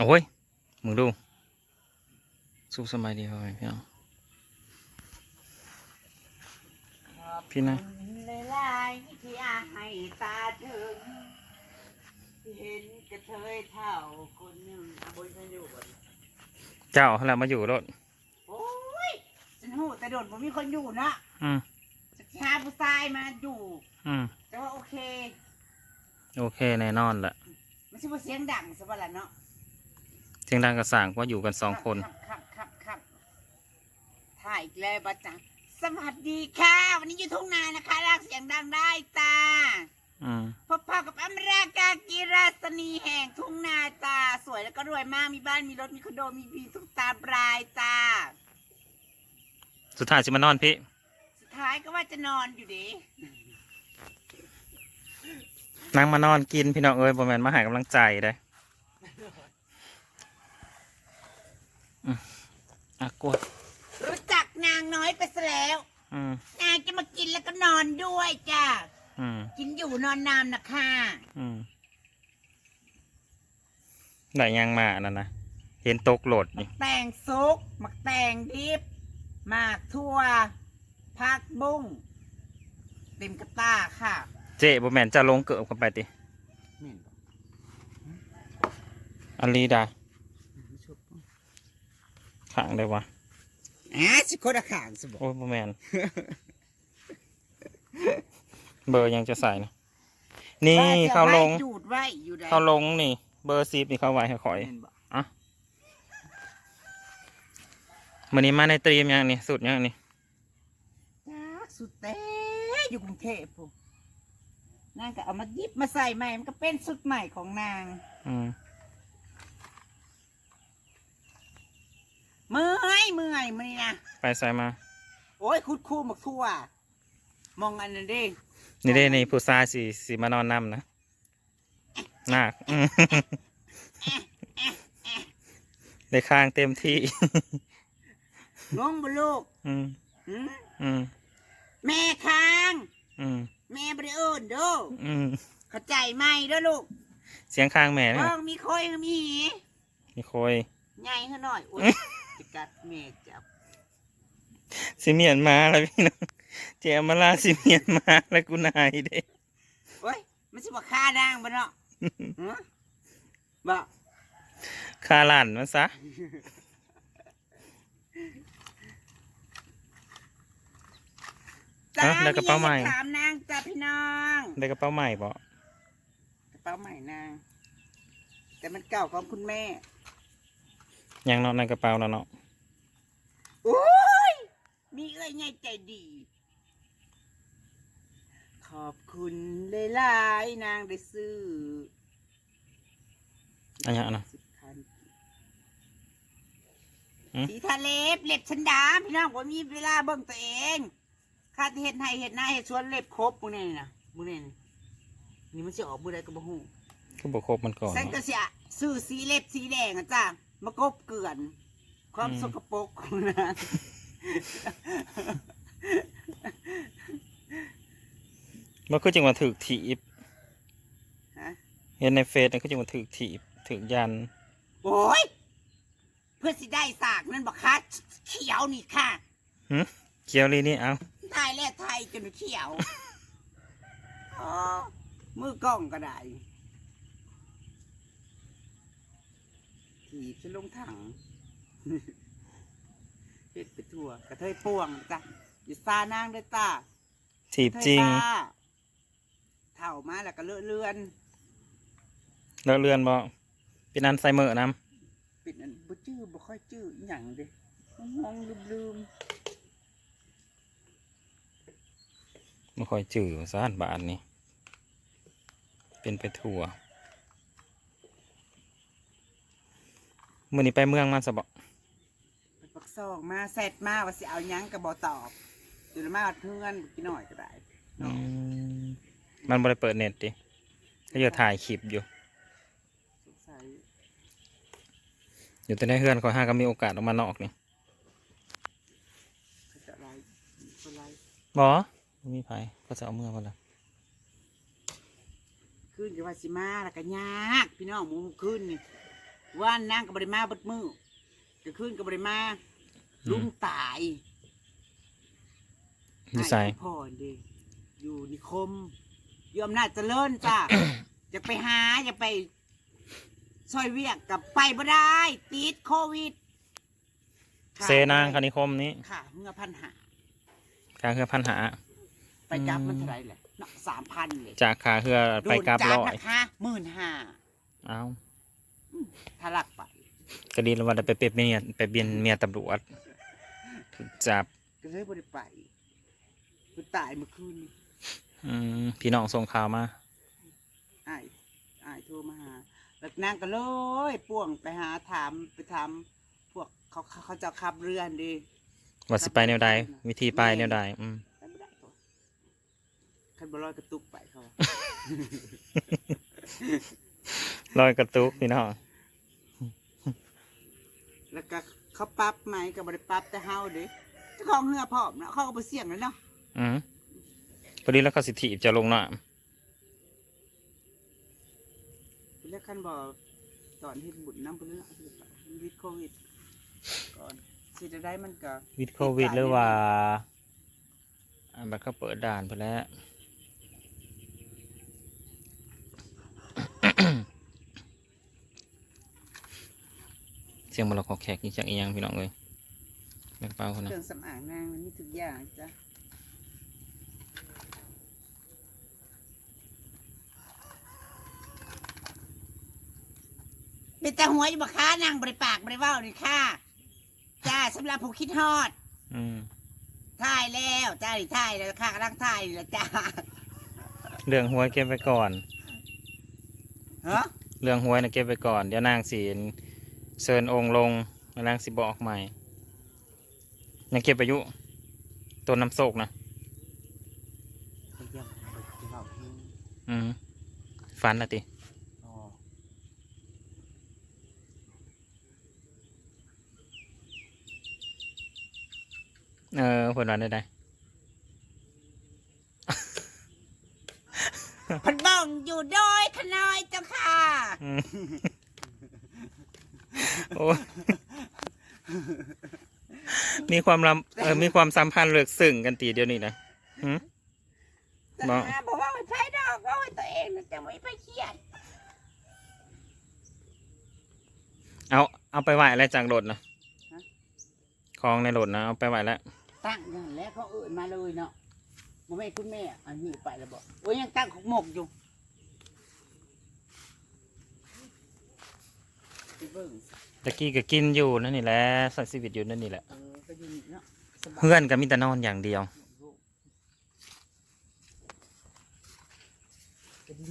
โอ้ย มึงดู สุขสบายดีพ่อแม่พี่น้อง พี่นะเลยลายที่อาให้ตาถึงเห็นกระเทยเท่าคนหนึ่งอะบนฉันอยู่บนเจ้าเรามาอยู่รถโอ้ยฉันหูแต่โดดผมมีคนอยู่เนาะอืมจะหาผู้ชายมาอยู่ อืมแต่ว่าโอเค โอเคแน่นอนแหละไม่ใช่ว่าเสียงดังสักวันละเนาะ เสียงดังกระสั่งว่าอยู่กันสองคนครับครับครับครับถ่ายอีกแล้วบัจจังสวัสดีค่ะ วันนี้อยู่ทุ่งนานะคะลากเสียงดังได้จ้าอืมพบพ่อกับอมรากากีราสนีแห่งทุ่งนาจ้าสวยแล้วก็รวยมากมีบ้านมีรถมีคอนโดมีวีทุกตามรายจ้า สุดท้ายจะมานอนพี่ สุดท้ายก็ว่าจะนอนอยู่ดีนางมานอนกินพี่น้องเอ้ยบอแมนมาใหากำลังใจได้อื อะกดรู้จักนางน้อยไปซะแล้ว อืมนางจะมากินแล้วก็นอนด้วยจ้าอืมกินอยู่นอนนามนะค่ะอืมได้ยังมานั่นนะเห็นตกโหลดหมันี่ กแตงซุกหมักแตงดิบหมากทั่วผักบุ้งเต็มกระตาค่ะ เจ๊บอแมนจะลงเกิบกันไปติเม่นบ่อันลีดาไม่ชอบบ่ ขังเลยวะอะสิคนละขางสิบอกโอ้ยบอแมนเบอร์ยังจะใส่นะนี่ว่าจะเข้าลงไว้จูดไว้อยู่ใดเข้าลงนี่ เบอร์ซีฟนี่เข้าไว้ให้ข่อยเม่นบ่วันนี้มาในตรีมยังนี่สุดยังนี่จ้าสุดแต่อยู่กรุงเทพผมนางก็เอามาหยิบมาใส่ใหม่มันก็เป็นสุดใหม่ของนาง อืม เมื่อยเมื่อยมื่อยนะไปใส่มา โอ้ยคุดคู่หมกทั่ว มองอันนั้นเด้นี่ได้นี่ผู้ชายสีสีมานอนนำนะนาคอืมได้ข้างเต็มที่ งงบ่ลูกอืมหืมอืมแม่ค้าง อืมแม่บริโอนเด้ออืมเข้าใจไหมเด้อลูกเสียงข้างแม่เนี่ยเออมีคอยมีมีโคย ใหญ่ขึ้นหน่อยอุ้ย จะกัดแม่จับสิเมียนมาแล้วพี่น้องเจมาลาสิเมียนมาแล้วกูนายเด้โอ้ยมันสิบ่ฆ่านางบ่เนาะฮะบ่คาหลันมาซะจ้าอะแล้วกระเป๋าใหม่อยถามนางจ้าพี่น้องได้กระเป๋าใหม่บ่กระเป๋าใหม่นาง แต่มันเก่าของคุณแม่ ยังเนาะในกระเป๋าแล้วเนาะโอ้ย มีเอ้ยไงใจดี ขอบคุณหลายๆนางได้ซื้ออันเนี้ยนะสิบพันหืมสีทะเลบเล็บฉันดามพี่น้องผมมีเวลาเบิ่งตัวเองข้าที่เห็ดให้เห็ดหน้าเห็ดสวนเล็บครบมึงนี่นะมึงนี่นะนี่มันจะออกมือใดก็บ่ฮู้คือบอกครบมันก่อนฉันก็เนาะเสียซื้อสีเล็บสีแดงอะจ้า มากบเกลื่อน ความอืมสกปรกของนางมันคือจังหวะถือถีบฮะเห็นในเฟซนั่นคือจังหวะถือถีบถือยัน โอ้ยเพื่อสิได้สากนั่นบอกค่ะเขียวนี่ค่ะหึเคียวลีนี่เอาทายแล้วไทยจนเขียวอ๋อมือกล้องก็ได้ ถีบฉันลงถังเฮ็ดไปทั่วกระเทยป่วงจ้ะอย่าซานางด้วยจ้าถีบจริงเทยบ้าเท่ามาแล้วก็เลอะเลือนแล้วเรือนบ่เป็นอันไซเมอร์นปิดอันบ่จื้อบ่ค่อยจื้ออหย่างเด้มองๆลืมำไม่ค่อยจืดสานบาทนี่เป็นไปทั่ว มื่อนี้ไปเมืองมาสบะๆไปปักซองมาแซดมาว่าสิเอาหยังก็บ่ตอบอยู่มาวัดเพื่อนกินหน่อยก็ได้อืมมันบ่ได้เปิดเน็ตดิก็อยู่ถ่ายคลิปอยู่ สงสัยอยู่แต่ในเฮือนขอยห้าก็มีโอกาสออกมานอกนี่เขาจะอะไรคนไรบอมีไผก็จะเอาเมื่อมาละขึ้นกับว่าสิมาแล้วก็ยากพี่น้องหมูขึ้นนี่ ว่านนางกับบริมาเบดมือจะขึ้นกับบริมาลุงตายนิสัยพ่อเด็อยู่นิคมอยอมนาจเจริญจ้า อยากไปหาอยากไปซอยเวียกกับไปบ่ได้ ติดโควิดเซนางคณิคมนี้ค่ะเมื่อพันหาค่าเรือพันหา ไปกลับอืมมันเท่าไหรแหละเนาะสามพันเลยจากค่าเรือไปกลับโดนร้จัอยนะคะหมื่นห้า เอา ถ้าลักไปก็ดีแล้วว่าได้ไปเป็นเมียไปเบียนเมียตำรวจถูกจับก็เลยบ่ได้ไปกูตายเมื่อคืนนี้อืมพี่น้องส่งข่าวมาอ้ายอ้ายโทรมาหาแล้วนางก็เลยป่วงไปหาถามไปถามพวกเขาเขาเขาจะขับเรือนดีว่าสิไปแนวใดวิธีไปแนวใดอืมไปไม่ได้ตัวคันบอลอยกระตุกไปเขา ลอยกระตุกพี่น้อง แล้วก็ เขาปรั๊บไหมกับบริปรั๊บแต่เฮาเด้เจ้าของเหือพร้อมเนาะเขาก็ไปเสี่ยงเลยเนาะอืมพอดีแล้วเขาสิถีบจะลงน้แล้วคันบอกตอนที่บุญน้ำพุ่นเนาะที่ไปวิดโควิดก่อนสิจะได้มันก็ำวิดโควิดหรือว่า อันบัดเขาเปิดด่านไปแล้ว เสียงบอลขอแขกนี่จากอีหยังพี่น้องเลยแม่งเป้าคนเคนะรื่องสำอางนางมันมีทุกอย่างจ้ะเป็นแต่หัวอยู่บ่ค้านางบริปากบริเว้านี่ค่ะจ้าสำหรับผู้คิดฮอดอืมถ่ายแล้วจ้าดิถ่ายแล้วค่ะกำลังถ่ายนี่แหละจ้าเรื่องหวยเก็บไว้ก่อน ฮะเรื่องหวยนะเก็บไว้ก่อนเดี๋ยวนางสี เชิญองค์ลงแล้วนางสิบอกใหม่ยังเก็บอายุต้นน้ำโศกนะเขาเรียกเขาจะเล่าให้อืมฟันละติอ๋อเออผลวันได้ไดพันบ้องอยู่โดยขน้อยเจ้าค่ะอืม โอ้ยมีความลำเออมีความสัมพันธ์เลือกซึ้งกันตีเดียวนี้นะหืมแต่เนาะหาบอกว่าไม่ใช่ดอกว่าไว้ตัวเองนะแต่ไม่ไปเครียดเอาเอาไปไหวแล้วจากรถนะของในรถนะเอาไปไหวแล้วตั้งอย่างแล้วเขาเอื่นมาเลยเนาะโมแม่คุณแม่อันนี้ไปแล้วบอกโอ้ยยังตั้งของหมกอยู่ ไปเบิ่งตะกี้ก็กินอยู่นั่นนี่แหละใส่ชีวิตอยู่นั่นนี่แหละ เออก็อยู่นี่เนาะสบายเพื่อนก็มีแต่นอนอย่างเดียว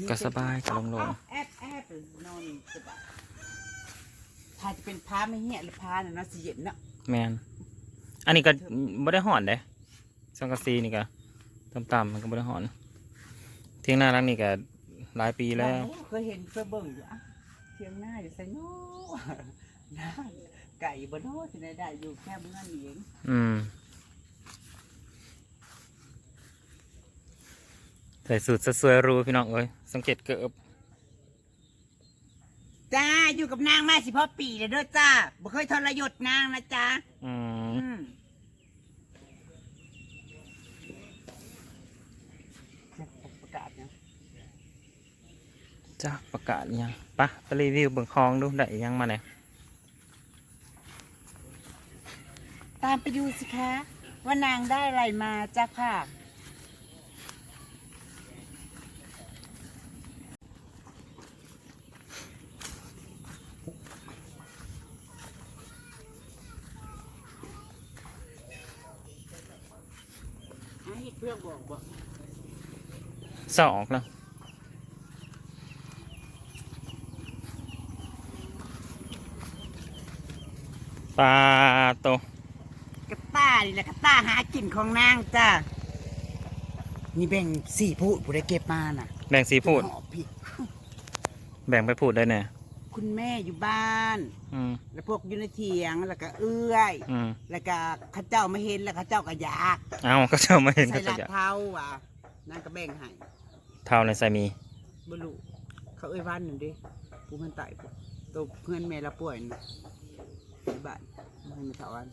ก็สบายก็โล่งแอบแอบนอนสบายถ้าจะเป็นพ้าไม่เหี้ยหรือพ้าเนี่ยเนาะสิเย็นเนาะแมนอันนี้ก็ไม่ได้ห่อนเด้สังกะสีนี่ก็ต่ำๆมันก็ไม่ได้ห่อนเที่ยงหน้ารักนี่ก็หลายปีแล้วโอ้เคยเห็นเคยเบิ่งอยู่อะ เทียงหน้าอยู่ใส่โน่หน้าไก่บนโน่ที่ไหนได้อยู่แค่เมื่อนี้เองอืม ใส่สูตรสวยๆหรูพี่น้องเอ้ยสังเกตเกิบจ้าอยู่กับนางมาสิพ่อปีเลยเด้อจ้าบ่เคยทรยศนางนะจ้าอืม อืมประกาศเนี่ย จ้าประกาศยัง ปะไปรีวิวเบิ่งคลองดูได้ยังมาเนี่ยตามไปดูสิคะ ว่านางได้อะไรมาจ้าค่ะให้เพื่อนบอกบอกสองแล้ว ปลาโตกระต้านี่แหละกระต้าหากินของนางจ้านี่แบ่งสี่พูดผู้ได้เก็บมาน่ะแบ่งสีพูด หอบผิดแบ่งไปพูดได้แน่คุณแม่อยู่บ้าน อืมแล้วพวกอยู่ในเถียงแล้วก็เอื้อย อืมแล้วก็เข้าเจ้ามาเห็นแล้วเข้าเจ้าก็อยากเอาก็จะมาเห็นใส่ก็ลาจะดอยากเท้าว่ะนางก็แบ่งให้เท่าในไซมีบ่รู้เขาเอ้ยวันหนึ่งดิผู้มันตายปุ๊บตัวเพื่อนแม่เราป่วยนะ ที่บ้านไม่ให้มาถาวัน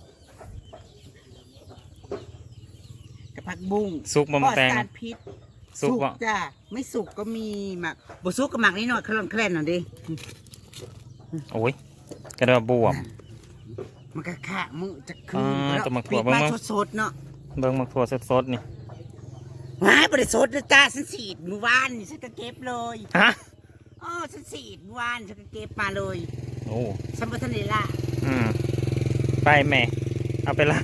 กระพักบุ้งสุกบ่ปลมาอดแตง สารพิษสุกบ่ จ้ะไม่สุกก็มีหมักบ่สุกก็หมักนิดหน่อยคลอนแคลนหน่อยดิโอ้ยกระดาบวม มันก็ขะมือจะคือ่านแล้วตัวหมักถั่ปิวดเบิ่งมามั้ง สดๆเนาะเบิ่งมักถั่วสดๆนี่หายบริสดนะจ้าฉันสีดเมื่อวานนี่ฉันก็เก็บเลยฮะอ๋อฉันสีดเมื่อวานฉันก็เก็บมาเลยโอ้ฉันบ่ทันได้ละ อืมไปแม่ เอาไปละ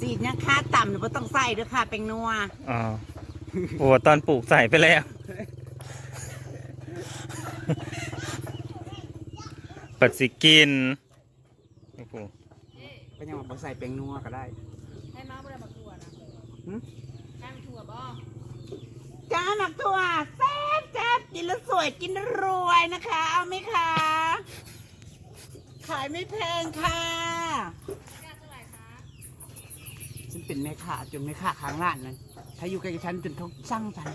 สีดยังค่าต่ำหรือว่าต้องใส่ด้วยค่ะเป็นนัวอ๋อโอ้ตอนปลูกใส่ไปแล้วเปิดสิกินโอ้โหก็ยังมาบ่ใส่เป็นนัวก็ได้ให้มาบ่ได้บักถั่วนะหึแก้มถั่วบ่จ้าหมักตัวแซ่บแซ่บ กินแล้วสวยกินแล้วรวยนะคะ เอาไหมคะ ขายไม่แพงค่ะแก้วเท่าไหร่คะฉันเป็นแม่ค้าจนแม่ค้าข้างร้านนั้นถ้าอยู่ใกล้ๆฉันจนเขาสั่งฉัน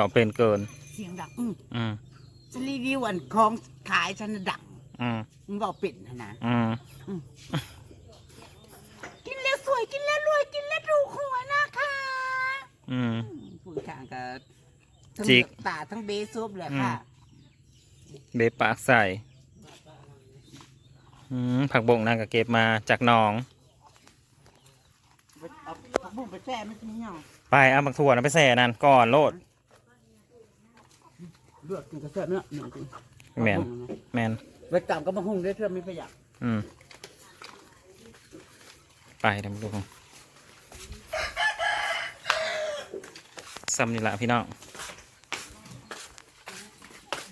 ว่าเป็นเกิน เสียงดังอืมอืมฉันรีวิวอันของขายฉันน่ะดังอืมมึงบอกปิดนะนะอืมกินแล้วสวยกินแล้วรวยกินแล้วถูกหวยนะคะ อืมพูดข้างกับ ทั้งจิกเหลือกตาทั้งเบซุปเลยค่ะเบปากใส่อืมผักบงนางก็เก็บมาจากหนอง เอาผักบุ้งไปแช่ไม่ทิ้งเนาะไปเอาบักถั่วนะไปแส่นั่นก่อนโลดเลือดกินกระเทียมเนาะหนึ่งจริงแมนแมนไปตามก็มาหุ่งได้เพื่อไม่ประหยัดอืม ไปทำดูซ้ำนี่ละพี่น้อง